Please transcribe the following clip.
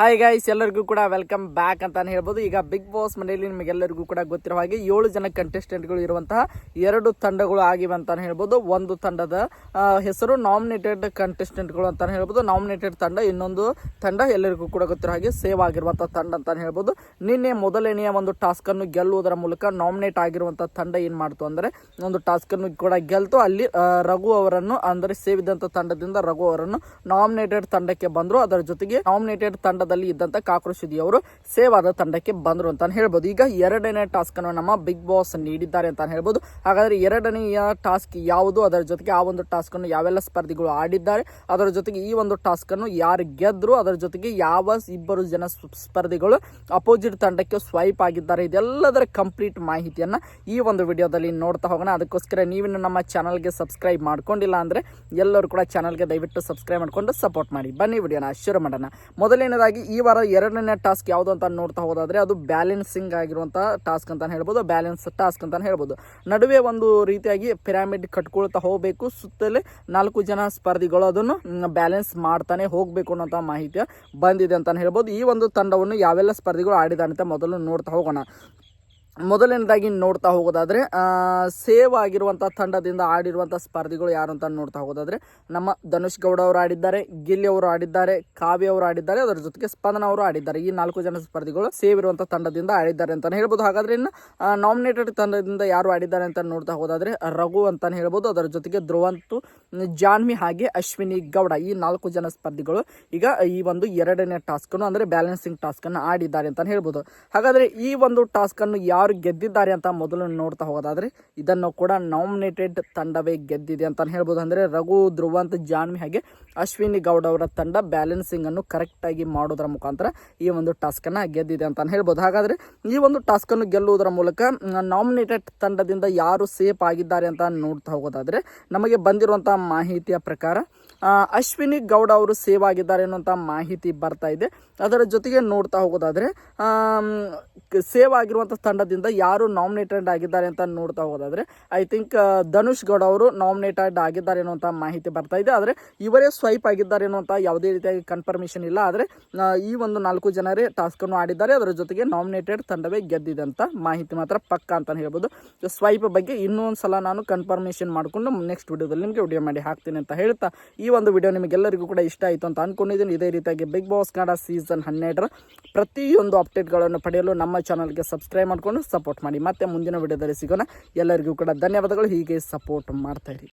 Hi guys ಎಲ್ಲರಿಗೂ ಕೂಡ welcome back ಅಂತಾನೆ ಹೇಳ್ಬೋದು. ಈಗ ಬಿಗ್ ಬಾಸ್ ಮನೆಯಲ್ಲಿ ನಿಮಗೆಲ್ಲರಿಗೂ ಕೂಡ ಗೊತ್ತಿರೋ ಹಾಗೆ ಏಳು ಜನ ಕಂಟೆಸ್ಟೆಂಟ್ಗಳು ಇರುವಂತಹ ಎರಡು ತಂಡಗಳು ಆಗಿವೆ ಅಂತಾನೆ ಹೇಳ್ಬೋದು. ಒಂದು ತಂಡದ ಹೆಸರು ನಾಮಿನೇಟೆಡ್ ಕಂಟೆಸ್ಟೆಂಟ್ಗಳು ಅಂತಾನೆ ಹೇಳ್ಬೋದು. ನಾಮಿನೇಟೆಡ್ ತಂಡ, ಇನ್ನೊಂದು ತಂಡ ಎಲ್ಲರಿಗೂ ಕೂಡ ಗೊತ್ತಿರೋ ಹಾಗೆ ಸೇವ್ ಆಗಿರುವಂತಹ ತಂಡ ಅಂತಾನೆ ಹೇಳ್ಬೋದು. ನಿನ್ನೆ ಮೊದಲನೆಯ ಒಂದು ಟಾಸ್ಕ್ ಅನ್ನು ಗೆಲ್ಲುವುದರ ಮೂಲಕ ನಾಮಿನೇಟ್ ಆಗಿರುವಂತಹ ತಂಡ ಏನು ಮಾಡ್ತು ಅಂದ್ರೆ, ಒಂದು ಟಾಸ್ಕ್ ಅನ್ನು ಕೂಡ ಗೆಲ್ತು. ಅಲ್ಲಿ ರಘು ಅವರನ್ನು, ಅಂದರೆ ಸೇವ್ ಇದ್ದಂತ ತಂಡದಿಂದ ರಘು ಅವರನ್ನು ನಾಮಿನೇಟೆಡ್ ತಂಡಕ್ಕೆ ಬಂದ್ರು. ಅದರ ಜೊತೆಗೆ ನಾಮಿನೇಟೆಡ್ ತಂಡದಲ್ಲಿ ಇದ್ದಂತ ಕಾಕ್ರೋಶಿದಿ ಅವರು ಸೇವ್ ಆದ ತಂಡಕ್ಕೆ ಬಂದರು ಅಂತ ಹೇಳ್ಬೋದು. ಈಗ ಎರಡನೇ ಟಾಸ್ಕ್ ಅನ್ನು ನಮ್ಮ ಬಿಗ್ ಬಾಸ್ ನೀಡಿದ್ದಾರೆ ಅಂತ ಹೇಳ್ಬೋದು. ಹಾಗಾದ್ರೆ ಎರಡನೆಯ ಟಾಸ್ಕ್ ಯಾವುದು? ಅದರ ಜೊತೆಗೆ ಆ ಒಂದು ಟಾಸ್ಕ್ ಅನ್ನು ಯಾವೆಲ್ಲ ಸ್ಪರ್ಧಿಗಳು ಆಡಿದ್ದಾರೆ? ಅದರ ಜೊತೆಗೆ ಈ ಒಂದು ಟಾಸ್ಕ್ ಅನ್ನು ಯಾರು ಗೆದ್ರು? ಅದರ ಜೊತೆಗೆ ಯಾವ ಇಬ್ಬರು ಜನ ಸ್ಪರ್ಧಿಗಳು ಅಪೋಸಿಟ್ ತಂಡಕ್ಕೆ ಸ್ವೈಪ್ ಆಗಿದ್ದಾರೆ? ಇದೆಲ್ಲದರ ಕಂಪ್ಲೀಟ್ ಮಾಹಿತಿಯನ್ನ ಈ ಒಂದು ವಿಡಿಯೋದಲ್ಲಿ ನೋಡ್ತಾ ಹೋಗೋಣ. ಅದಕ್ಕೋಸ್ಕರ ನೀವಿನ್ನು ನಮ್ಮ ಚಾನಲ್ಗೆ ಸಬ್ಸ್ಕ್ರೈಬ್ ಮಾಡ್ಕೊಂಡಿಲ್ಲ ಅಂದ್ರೆ ಎಲ್ಲರೂ ಕೂಡ ಚಾನಲ್ಗೆ ದಯವಿಟ್ಟು ಸಬ್ಸ್ಕ್ರೈಬ್ ಮಾಡ್ಕೊಂಡು ಸಪೋರ್ಟ್ ಮಾಡಿ. ಬನ್ನಿ ವಿಡಿಯೋನ ಶುರು ಮಾಡೋಣ. ಮೊದಲನೇದಾಗಿ ಈ ವಾರ ಎರಡನೇ ಟಾಸ್ಕ್ ಯಾವುದು ಅಂತ ನೋಡ್ತಾ ಹೋದಾದ್ರೆ ಅದು ಬ್ಯಾಲೆನ್ಸಿಂಗ್ ಆಗಿರುವಂತಹ ಟಾಸ್ಕ್ ಅಂತ ಹೇಳ್ಬೋದು, ಬ್ಯಾಲೆನ್ಸ್ ಟಾಸ್ಕ್ ಅಂತ ಹೇಳ್ಬೋದು. ನಡುವೆ ಒಂದು ರೀತಿಯಾಗಿ ಪಿರಾಮಿಡ್ ಕಟ್ಕೊಳ್ತಾ ಹೋಗಬೇಕು, ಸುತ್ತಲೇ ನಾಲ್ಕು ಜನ ಸ್ಪರ್ಧಿಗಳು ಅದನ್ನು ಬ್ಯಾಲೆನ್ಸ್ ಮಾಡ್ತಾನೆ ಹೋಗಬೇಕು ಅನ್ನೋಂಥ ಮಾಹಿತಿ ಬಂದಿದೆ ಅಂತ ಹೇಳ್ಬೋದು. ಈ ಒಂದು ತಂಡವನ್ನು ಯಾವೆಲ್ಲ ಸ್ಪರ್ಧಿಗಳು ಆಡಿದ ಅಂತ ಮೊದಲು ನೋಡ್ತಾ ಹೋಗೋಣ. ಮೊದಲನೇದಾಗಿ ನೋಡ್ತಾ ಹೋಗೋದಾದ್ರೆ ಸೇವ್ ಆಗಿರುವಂಥ ತಂಡದಿಂದ ಆಡಿರುವಂಥ ಸ್ಪರ್ಧಿಗಳು ಯಾರು ಅಂತ ನೋಡ್ತಾ ಹೋಗೋದಾದ್ರೆ, ನಮ್ಮ ಧನುಷ್ ಗೌಡ ಅವರು ಆಡಿದ್ದಾರೆ, ಗಿಲ್ಲಿ ಅವರು ಆಡಿದ್ದಾರೆ, ಕಾವ್ಯ ಅವರು ಆಡಿದ್ದಾರೆ, ಅದರ ಜೊತೆಗೆ ಸ್ಪಂದನ ಅವರು ಆಡಿದ್ದಾರೆ. ಈ ನಾಲ್ಕು ಜನ ಸ್ಪರ್ಧಿಗಳು ಸೇವ್ ಇರುವಂಥ ತಂಡದಿಂದ ಆಡಿದ್ದಾರೆ ಅಂತಲೇ ಹೇಳ್ಬೋದು. ಹಾಗಾದ್ರೆ ಇನ್ನು ನಾಮಿನೇಟೆಡ್ ತಂಡದಿಂದ ಯಾರು ಆಡಿದ್ದಾರೆ ಅಂತ ನೋಡ್ತಾ ಹೋದಾದರೆ ರಘು ಅಂತಲೇ ಹೇಳ್ಬೋದು. ಅದರ ಜೊತೆಗೆ ಧ್ರುವಂತು ಜಾನ್ವಿ ಹಾಗೆ ಅಶ್ವಿನಿ ಗೌಡ ಈ ನಾಲ್ಕು ಜನ ಸ್ಪರ್ಧಿಗಳು ಈಗ ಈ ಒಂದು ಎರಡನೇ ಟಾಸ್ಕ್ ಅನ್ನು, ಅಂದ್ರೆ ಬ್ಯಾಲೆನ್ಸಿಂಗ್ ಟಾಸ್ಕ್ ಅನ್ನು ಆಡಿದ್ದಾರೆ ಅಂತಲೇ ಹೇಳ್ಬೋದು. ಹಾಗಾದ್ರೆ ಈ ಒಂದು ಟಾಸ್ಕ್ ಅನ್ನು ಯಾರು ಗೆದ್ದಿದ್ದಾರೆ ಅಂತ ಮೊದಲು ನೋಡ್ತಾ ಹೋಗೋದಾದ್ರೆ ಇದನ್ನು ಕೂಡ ನಾಮಿನೇಟೆಡ್ ತಂಡವೇ ಗೆದ್ದಿದೆ ಅಂತ ಹೇಳ್ಬೋದು. ಅಂದರೆ ರಘು ಧ್ರುವಂತ್ ಜಾನ್ವಿ ಹಾಗೆ ಅಶ್ವಿನಿ ಗೌಡ ಅವರ ತಂಡ ಬ್ಯಾಲೆನ್ಸಿಂಗ್ ಅನ್ನು ಕರೆಕ್ಟ್ ಆಗಿ ಮಾಡೋದರ ಮುಖಾಂತರ ಈ ಒಂದು ಟಾಸ್ಕನ್ನು ಗೆದ್ದಿದೆ ಅಂತ ಹೇಳ್ಬೋದು. ಹಾಗಾದ್ರೆ ಈ ಒಂದು ಟಾಸ್ಕನ್ನು ಗೆಲ್ಲುವುದರ ಮೂಲಕ ನಾಮಿನೇಟೆಡ್ ತಂಡದಿಂದ ಯಾರು ಸೇಫ್ ಆಗಿದ್ದಾರೆ ಅಂತ ನೋಡ್ತಾ ಹೋಗೋದಾದ್ರೆ ನಮಗೆ ಬಂದಿರುವಂಥ ಮಾಹಿತಿಯ ಪ್ರಕಾರ ಅಶ್ವಿನಿ ಗೌಡ ಅವರು ಸೇವ್ ಆಗಿದ್ದಾರೆ ಅನ್ನುವಂಥ ಮಾಹಿತಿ ಬರ್ತಾ ಇದೆ. ಅದರ ಜೊತೆಗೆ ನೋಡ್ತಾ ಹೋಗೋದಾದ್ರೆ ಸೇವ್ ಆಗಿರುವಂಥ ತಂಡದಿಂದ ಯಾರು ನಾಮಿನೇಟೆಡ್ ಆಗಿದ್ದಾರೆ ಅಂತ ನೋಡ್ತಾ ಹೋದಾದ್ರೆ ಐ ಥಿಂಕ್ ಧನುಷ್ ಗೌಡ ಅವರು ನಾಮಿನೇಟೆಡ್ ಆಗಿದ್ದಾರೆ ಅನ್ನುವಂಥ ಮಾಹಿತಿ ಬರ್ತಾ ಇದೆ. ಆದರೆ ಇವರೇ ಸ್ವೈಪ್ ಆಗಿದ್ದಾರೆ ಅನ್ನುವಂಥ ಯಾವುದೇ ರೀತಿಯಾಗಿ ಕನ್ಫರ್ಮೇಷನ್ ಇಲ್ಲ. ಆದರೆ ಈ ಒಂದು ನಾಲ್ಕು ಜನರೇ ಟಾಸ್ಕ್ ಅನ್ನು ಆಡಿದ್ದಾರೆ. ಅದರ ಜೊತೆಗೆ ನಾಮಿನೇಟೆಡ್ ತಂಡವೇ ಗೆದ್ದಿದೆ ಅಂತ ಮಾಹಿತಿ ಮಾತ್ರ ಪಕ್ಕ ಅಂತ ಹೇಳ್ಬೋದು. ಸ್ವೈಪ್ ಬಗ್ಗೆ ಇನ್ನೂ ಒಂದು ಸಲ ನಾನು ಕನ್ಫರ್ಮೇಷನ್ ಮಾಡಿಕೊಂಡು ನೆಕ್ಸ್ಟ್ ವಿಡಿಯೋದಲ್ಲಿ ನಿಮಗೆ ವಿಡಿಯೋ ಮಾಡಿ ಹಾಕ್ತೀನಿ ಅಂತ ಹೇಳ್ತಾ, ಈ ಒಂದು ವಿಡಿಯೋ ನಿಮಗೆಲ್ಲರಿಗೂ ಕೂಡ ಇಷ್ಟ ಆಯಿತು ಅಂತ ಅನ್ಕೊಂಡಿದ್ದೀನಿ. ಇದೇ ರೀತಿಯಾಗಿ ಬಿಗ್ ಬಾಸ್ ಕನ್ನಡ ಸೀಸನ್ ಹನ್ನೆರಡರ ಪ್ರತಿಯೊಂದು ಅಪ್ಡೇಟ್ಗಳನ್ನು ಪಡೆಯಲು ನಮ್ಮ ಚಾನಲ್ಗೆ ಸಬ್ಸ್ಕ್ರೈಬ್ ಮಾಡಿಕೊಂಡು ಸಪೋರ್ಟ್ ಮಾಡಿ ಮತ್ತೆ ಮುಂದಿನ ವಿಡಿಯೋದಲ್ಲಿ ಸಿಗೋಣ. ಎಲ್ಲರಿಗೂ ಕೂಡ ಧನ್ಯವಾದಗಳು. ಹೀಗೆ ಸಪೋರ್ಟ್ ಮಾಡ್ತಾ ಇರಿ.